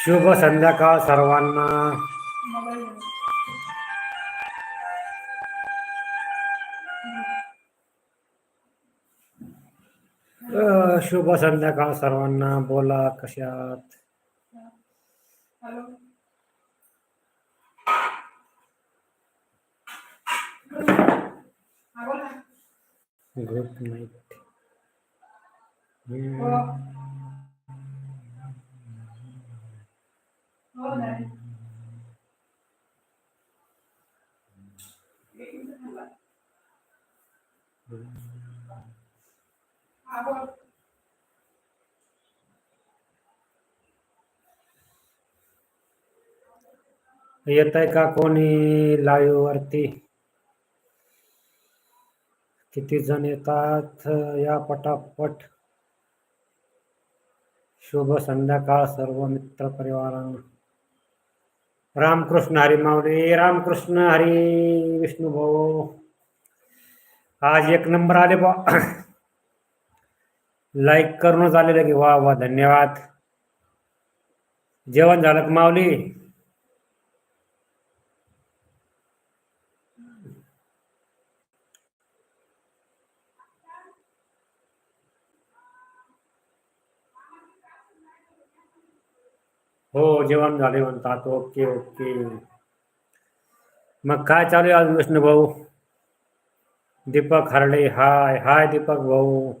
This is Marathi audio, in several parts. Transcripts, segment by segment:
शुभ संध्याकाळ सर्वांना. शुभ संध्याकाळ सर्वांना. बोला कशात. गुड नाईट हो. हो ना. एक मिनिट थांबा. हा बोल. येत आहे का कोणी लाईव्ह वरती किती जण येतात? या पटापट. शुभ संध्याकाळ सर्व मित्र परिवारांना. रामकृष्ण हरी माऊली रामकृष्ण हरी विष्णू भाऊ. आज एक नंबर आले बा लाईक करूनच आलेलं की वा वा धन्यवाद. जेवण झालं का माऊली? हो जेवण झाले म्हणतात. Okay okay. मग काय चालू आहे आज विष्णू भाऊ? दीपक हरडे हाय हाय दीपक भाऊ.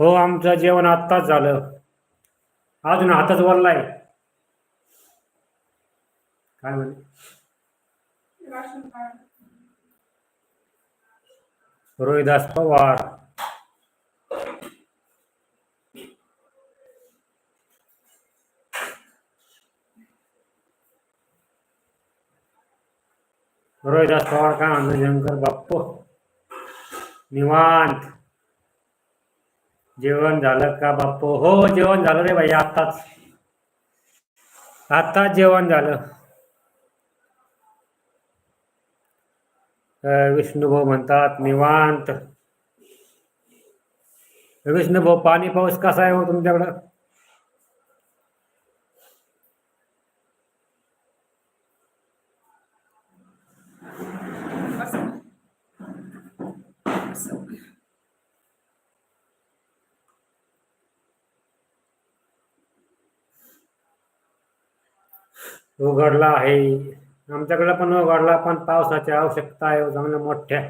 हो आमचं जेवण आत्ताच झालं. अजून हातच वरलाय. काय म्हणे? रोहिदास पवार. रोहिदास पवार काय म्हणतो शंकर बाप्पू? निवांत. जेवण झालं का बाप्पू? हो, हो जेवण झालं रे भाई आत्ताच. आत्ताच जेवण झालं. विष्णुभाऊ म्हणतात निवांत. विष्णुभाऊ पाणी पाऊस कसा आहे हो तुमच्याकडं? उघडला आहे. आमच्याकडे पण उघडला पण पावसाची आवश्यकता आहे. चांगल्या मोठ्या.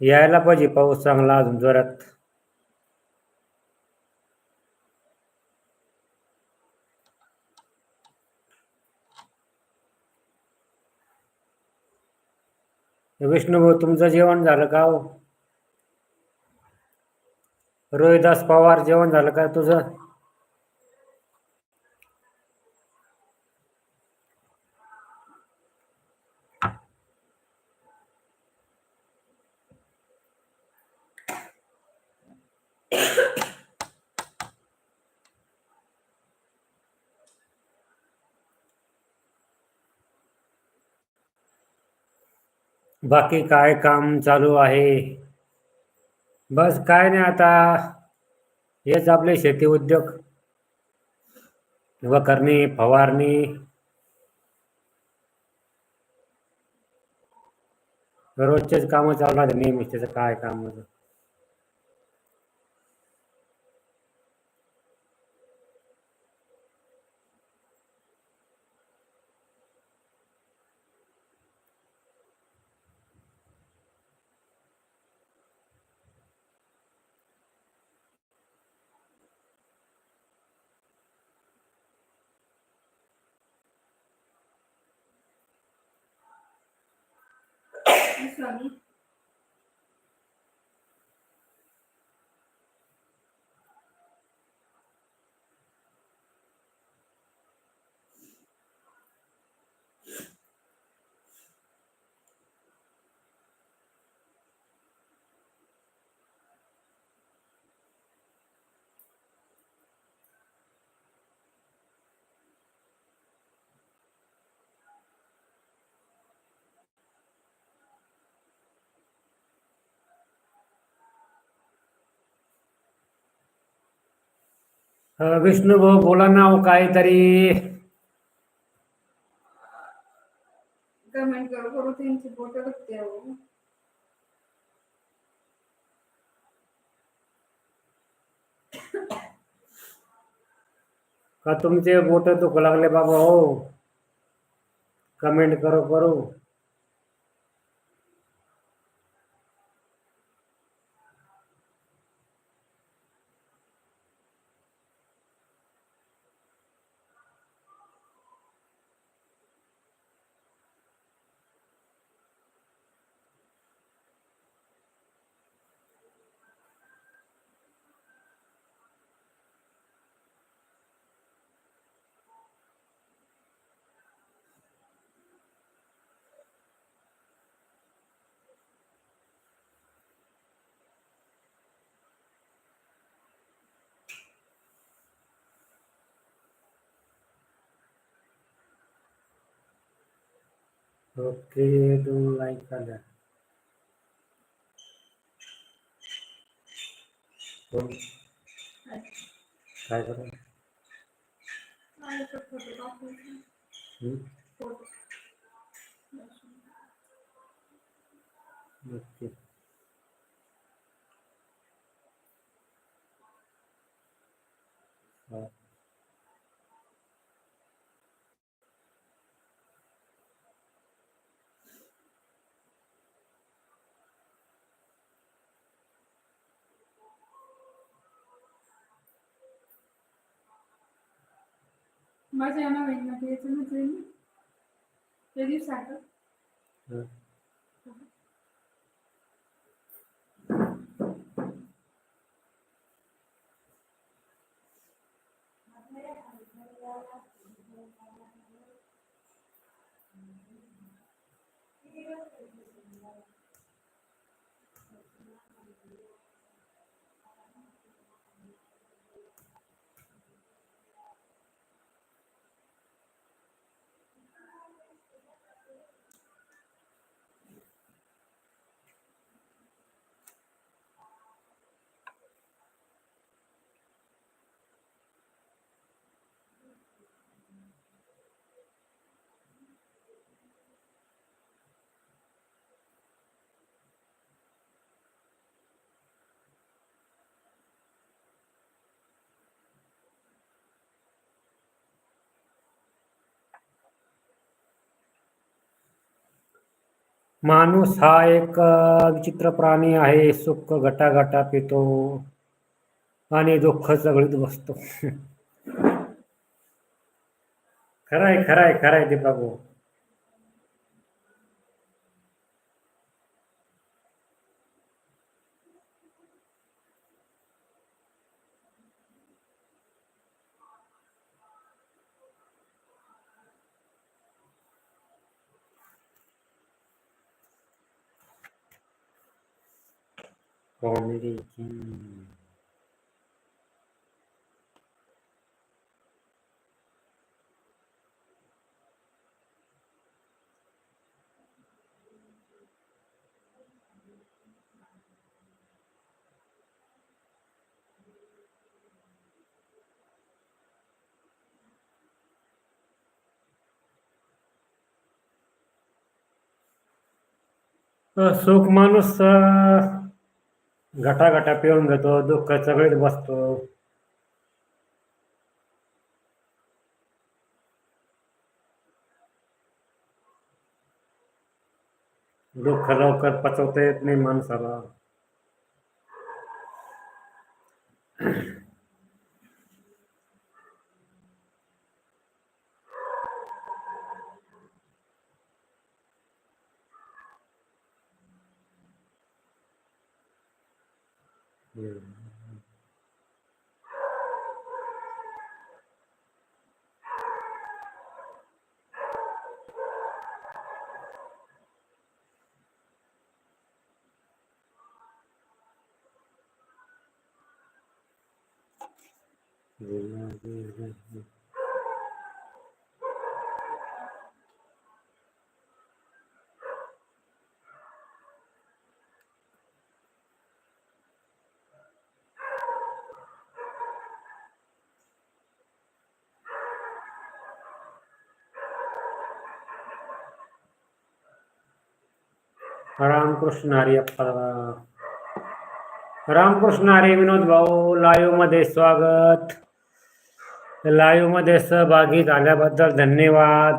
यायला पाहिजे पाऊस चांगला अजून जोरात. विष्णुभाऊ तुमचं जेवण झालं का हो? रोहिदास पवार जेवण झालं का तुझं? बाकी काय काम चालू आहे? बस काय नाही आता. हेच आपले शेती उद्योग. व करणे फवारणी. रोजचेच कामं चालू राहते नेहमी त्याचं काय काम होतं? विष्णू भाऊ बोला नाव काहीतरी का तुमचे बोट दुखू लागले बाबा हो. कमेंट करो करू. ओके दोन लाईक आल्या हो. काय करू आहे तर फोटो माझं माझ्या नवीन मध्ये यायचं म्हटलं ना त्या माणूस हा एक विचित्र प्राणी आहे. सुख गटागटा पितो आणि दुःख चगळीत बसतो. खरंय खरंय खरंय ते भाऊ. कॉमेडी सुख माणूस अ, गटागटा पिळून घेतो दुःख चगळीत बसतो. दुःख लवकर पचवता येत नाही माणसाला. रामकृष्ण हरी रामकृष्ण हरी विनोद भाऊ लाईव्हमध्ये स्वागत. लाईव्हमध्ये सहभागी झाल्याबद्दल धन्यवाद.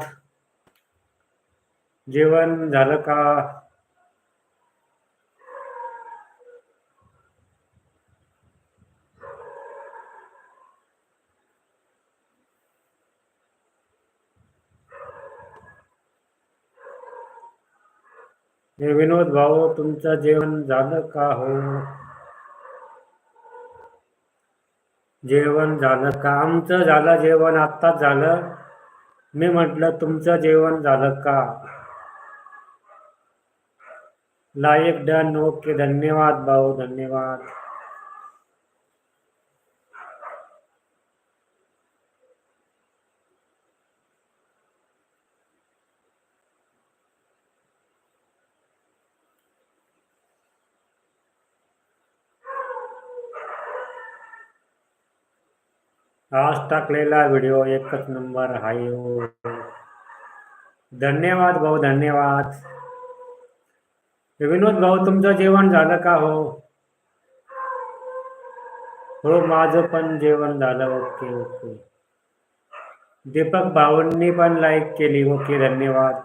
जेवण झालं का? विनोद भाऊ तुमचं जेवण झालं का हो? जेवण झालं का? आमचं झालं जेवण आत्ताच झालं. मी म्हटलं तुमचं जेवण झालं का? लाईक डन ओके धन्यवाद भाऊ धन्यवाद. आज टाकलेला व्हिडिओ एकच नंबर हाय धन्यवाद भाऊ धन्यवाद. विनोद भाऊ तुमचं जेवण झालं का हो? हो माझं पण जेवण झालं. Okay okay. दीपक भाऊंनी पण लाईक केली. ओके धन्यवाद.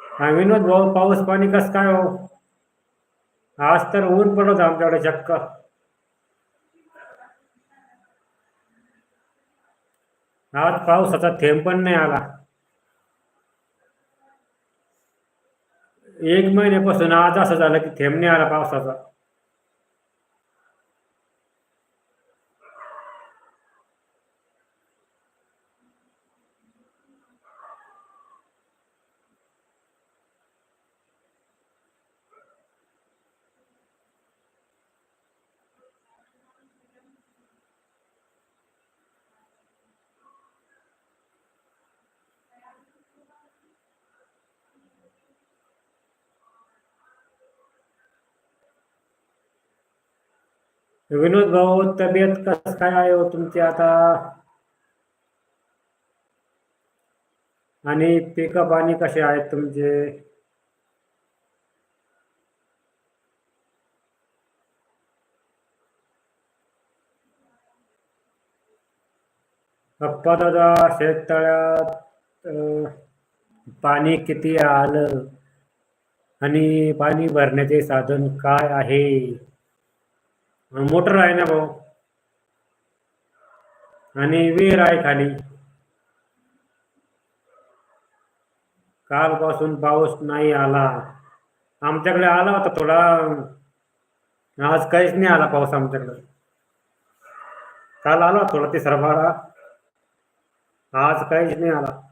हा विनोद भाऊ पाऊस पाणी कसं काय हो? आज तर ऊन पडत आमच्याकडे चक्क. आज पावसाचा थेंब पण नाही आला. एक महिन्यापासून आज असं झालं की थेंब नाही आला पावसाचा. विनोद भाऊ तब्येत कसं काय आहे हो तुमची आता? आणि पिकअप पाणी कसे आहेत तुमचे? अप्पा दादा शेततळ्यात पाणी किती आलं? आणि पाणी भरण्याचे साधन काय आहे? मोटर आहे ना भाऊ. आणि विहीर आहे खाली. कालपासून पाऊस नाही आला. आमच्याकडे आला होता थोडा. आज काहीच नाही आला पाऊस आमच्याकडे. काल आला होता थोडा तिसरा बारा आज काहीच नाही आला.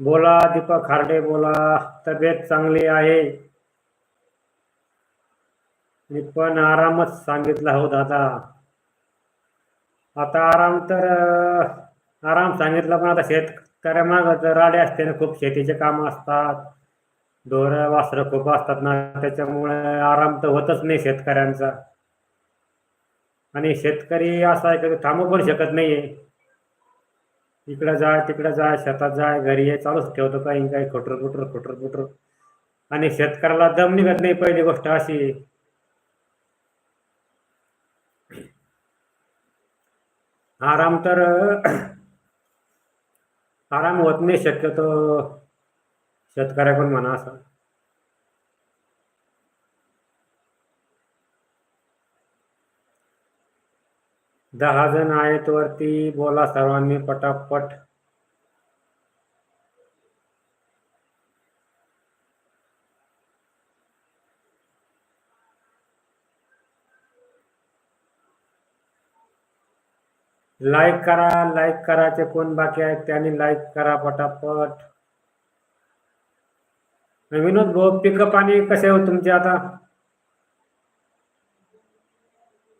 बोला दीपक खारडे बोला. तब्येत चांगली आहे? मी पण आरामच सांगितला हो दादा आता आराम तर आराम सांगितला पण आता शेतकऱ्यामाग तर राडे असते ना खूप शेतीचे काम असतात. ढोर वासरं खूप असतात ना त्याच्यामुळे आराम तर होतच नाही शेतकऱ्यांचा. आणि शेतकरी असा आहे की थांबू पण शकत नाहीये. इकडं जाय तिकडं जाय शेतात जाय घरी ये चालूच ठेवतो काही काही खोटर खुटर खोटर खुटर आणि शेतकऱ्याला दम निघत नाही पहिली गोष्ट अशी. आराम तर आराम होत नाही शक्यतो. शेतकऱ्याकडून म्हणा असं. दहा जण आहेत वरती. बोला सर्वांनी पटापट. लाईक करा लाईक करायचे कोण बाकी आहेत त्यांनी लाईक करा पटापट. विनोद भाऊ पिकअप आणि कसे हो तुमचे आता?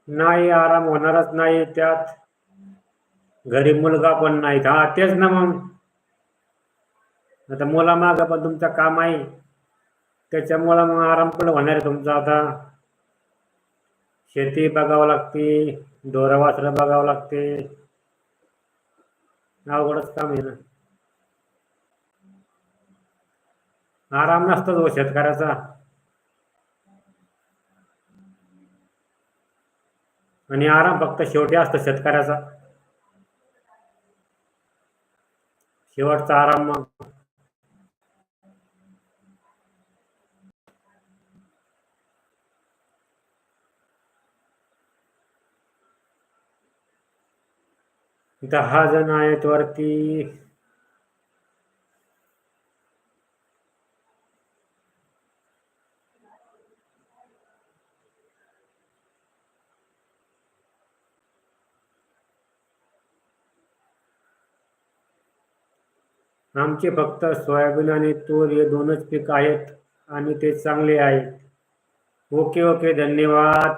नाही आराम होणारच नाही त्यात. घरी मुलगा पण नाही. हा तेच ना मग. आता मुलामागं पण तुमचं काम आहे. त्याच्यामुळं मग आराम पण होणार आहे तुमचा आता? शेती बघावं लागते डोरा वासरं बघावं लागते. अवघडच काम आहे ना. आराम नसतोच हो शेतकऱ्याचा. आणि आराम फक्त शेवटी असतो शेतकऱ्याचा. शेवटचा आराम मग. दहा जण आहेत वरती. आमचे फक्त सोयाबीन आणि तूर हे दोनच पीक आहेत आणि ते चांगले आहेत. ओके ओके धन्यवाद.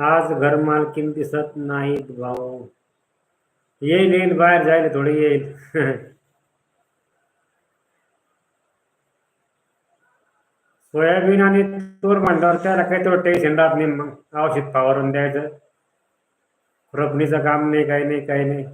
आज घर मालकीन दिसत नाहीत भाऊ. येईल येईल बाहेर जाईल थोडी येईल. सोयाबीन आणि तूर म्हटल्यावर त्याला काही तो टेन्शन राहत नाही मग औषध फवारून द्यायचं. खुरपणीचं काम नाही काही नाही काही नाही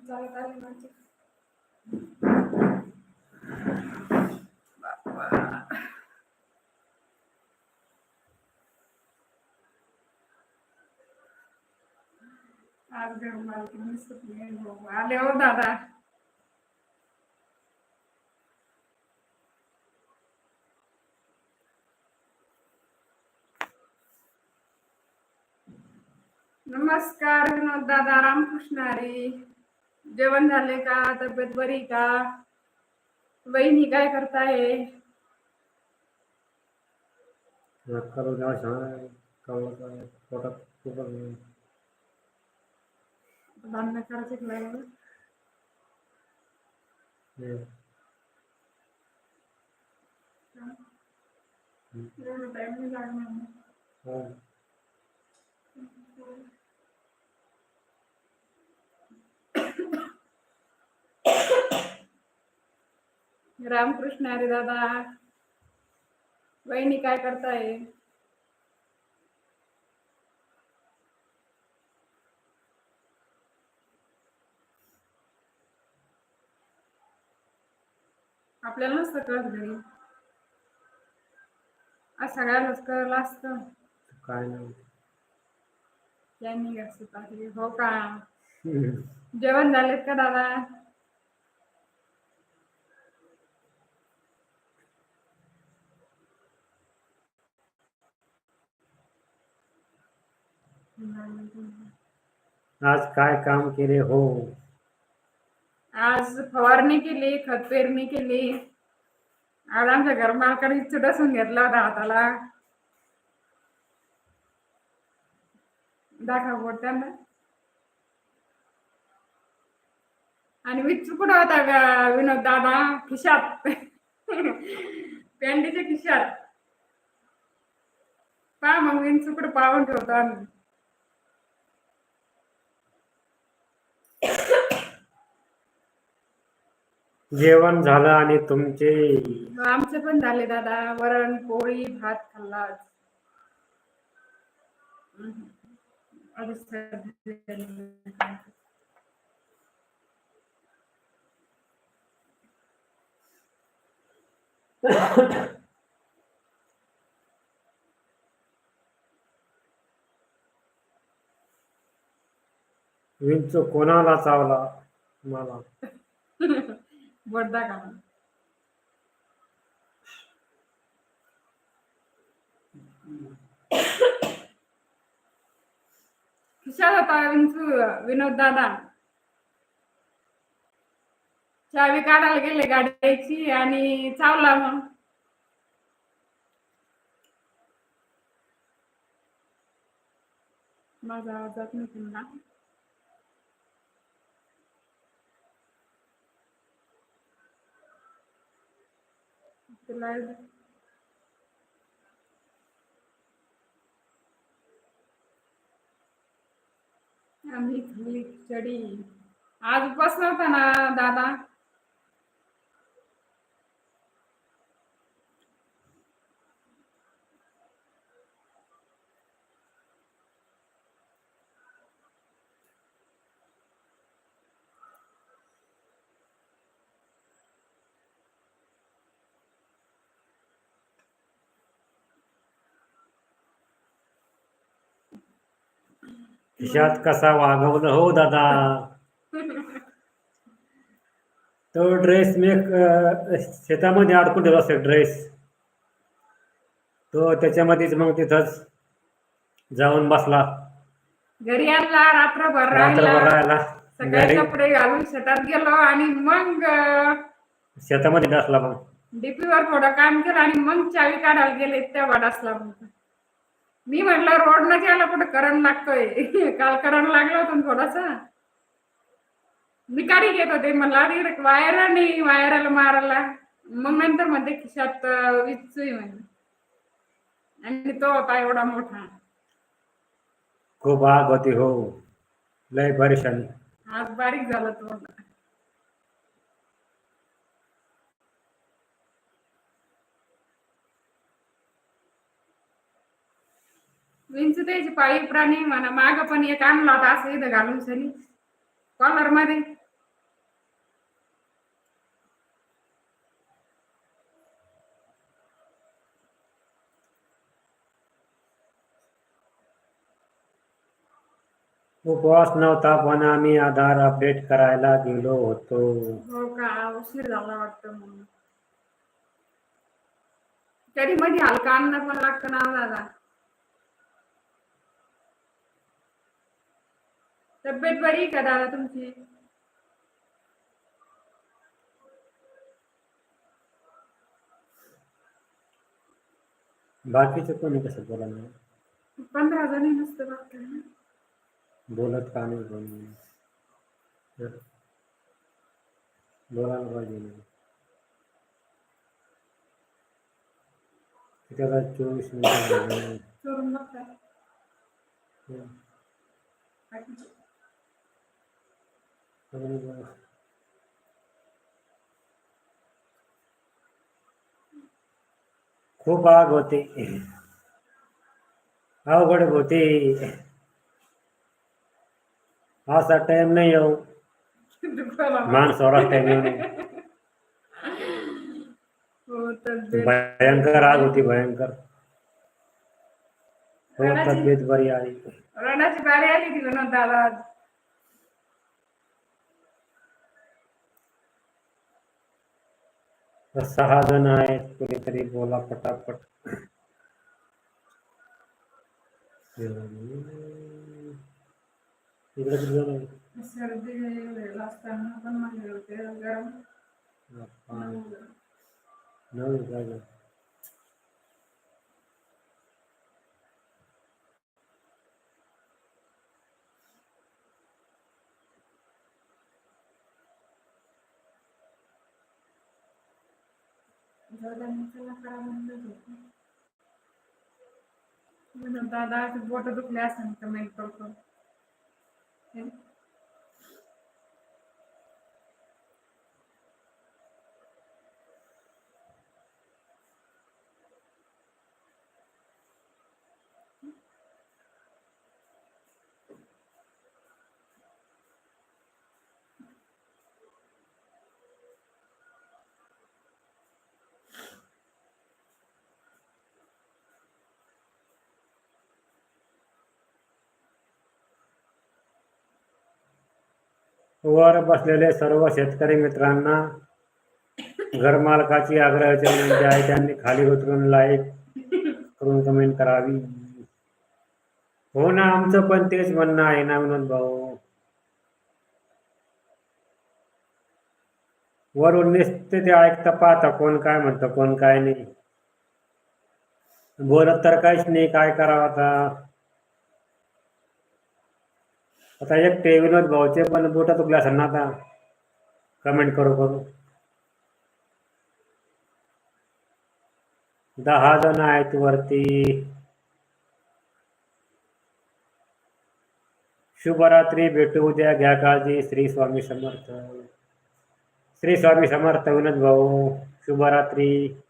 चालत आले माझे आज घर मालकी दिसत नाही भाऊ. आले हो दादा नमस्कार विनोद दादा रामकृष्ण हरी जेवण झाले का? तब्येत बरी का? वहिनी काय करताय? करू द्या सांग कळलं पोटात खूपच नाही. भांडणं करायचं लागलं हम्म. एवढं टाइम नाही लागणार ना. हो. रामकृष्ण हरी दादा वहिनी काय करताय आपल्याला नसतं कळत घरी. आज सगळ्यांनाच कळलं असतं. काय नाही. त्यांनी हो का. जेवण झालेत का दादा? आज काय काम केले? हो. आज फवारणी केली खत पेरणी केली. आज आमच्या घर मालकाने चुडसून घेतला होता हाताला. दाखव बोट त्यांना. आणि विच्चू कुठं होता का विनोद दादा? खिशात. पेंडीच्या खिशात. पहा मग विंचूकडे पाहून ठेवतो आम्ही. जेवण झालं आणि तुमचे आमचे पण झाले दादा वरण पोळी भात खाल्ला. विंचू कोणाला चावला मला वर्धा का खिशात होता विंचू विनोद दादा. चावी काढायला गेले गाडीची आणि चावला मग. माझा आवाज जात नाही Good night. आम्ही खाली खिचडी आज उपवास नव्हता ना दादा खिशात कसा वागवलं हो दादा? तो ड्रेस मी शेतामध्ये अडकून ठेवला असेल ड्रेस. तो त्याच्यामध्येच मग तिथंच जाऊन बसला. घरी आणला रात्रभर राहिला. घरी? कपडे घालून शेतात गेलो आणि मग शेतामध्ये बसला मग. डीपीवर थोडं काम केलं आणि मग चावी काढायला गेले तेव्हा डासला मग. मी म्हटलं रोड न गेला कुठं करंट लागतोय? काल करंट लागला होता थोडासा मी काढी घेत होते म्हणलं अरे वायर नाही वायराला मारायला. मग नंतर म्हणते खिशात म्हणे. आणि तो होता एवढा मोठा. खूप आग होती हो. लय परेशानी. आज बारीक झाला तो विंचू त्याची पाळी प्राणी म्हणा माग पण एक आणला होता असं इथं घालून सरी कॉलरमध्ये उपवास नव्हता पण आम्ही आधार अपडेट करायला गेलो होतो. हो का? उशीर झाला वाटतं म्हणून. तरी मध्ये हलका अन्न पण लागतं ना दादा. तब्येत बरी का दादा तुमची? बाकीचं कोणी कसं बोला नाही पंधरा जणी नसतं ना. बोलत का नाही कोणी? बोलायला पाहिजे ना. आता चोवीस मिनिटं झाले. चोरून बघताय हं. कोणी बोला. खूप आग होते. अवघड होते. असा टाइम नाही येऊ माणसावर टाइम येऊ नये. हो भयंकर आग होती भयंकर. हो तब्येत बरी आहे. रडाची बारी आली ती ना दादा आज. तर सहा जण आहेत कोणीतरी बोला पटापट इकडे किती जण आहेत? सर्दी व्हायला दादा बोट दुखले असं कमेंट करतो वर बसलेले सर्व शेतकरी मित्रांना घरमालकाची आग्रहाची विनंती आहे. त्यांनी खाली उतरून लाईक करून कमेंट करावी. हो ना आमचं पण तेच म्हणणं आहे ना विनोद भाऊ. वरून निसते ते ऐकता पाहता कोण काय म्हणतं कोण काय नाही. बोलत तर काहीच नाही काय करावं आता? आता एक ते विनोद भाऊचे पण बोटा तुकल्या असेल ना आता. कमेंट करू करू. दहा जण आहेत वरती. शुभरात्री भेटू उद्या घ्या काळजी. श्री स्वामी समर्थ. श्री स्वामी समर्थ विनोद भाऊ. शुभरात्री.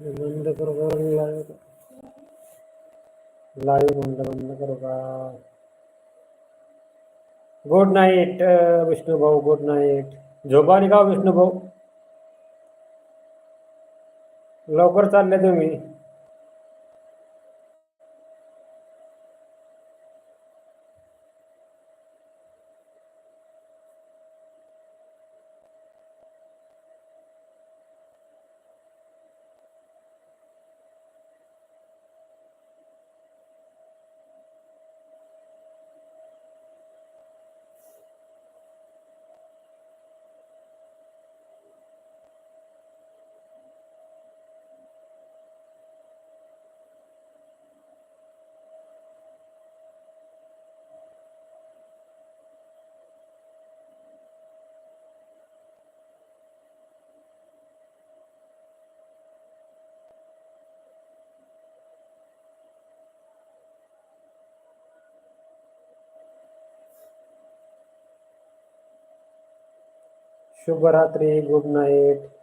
बंद करो का लाईव्ह लाईव्ह बंद बंद करो का? गुड नाईट विष्णू भाऊ गुड नाईट झोपानी का हो, विष्णू भाऊ लवकर चालले तुम्ही. शुभरात्री गुड नाईट.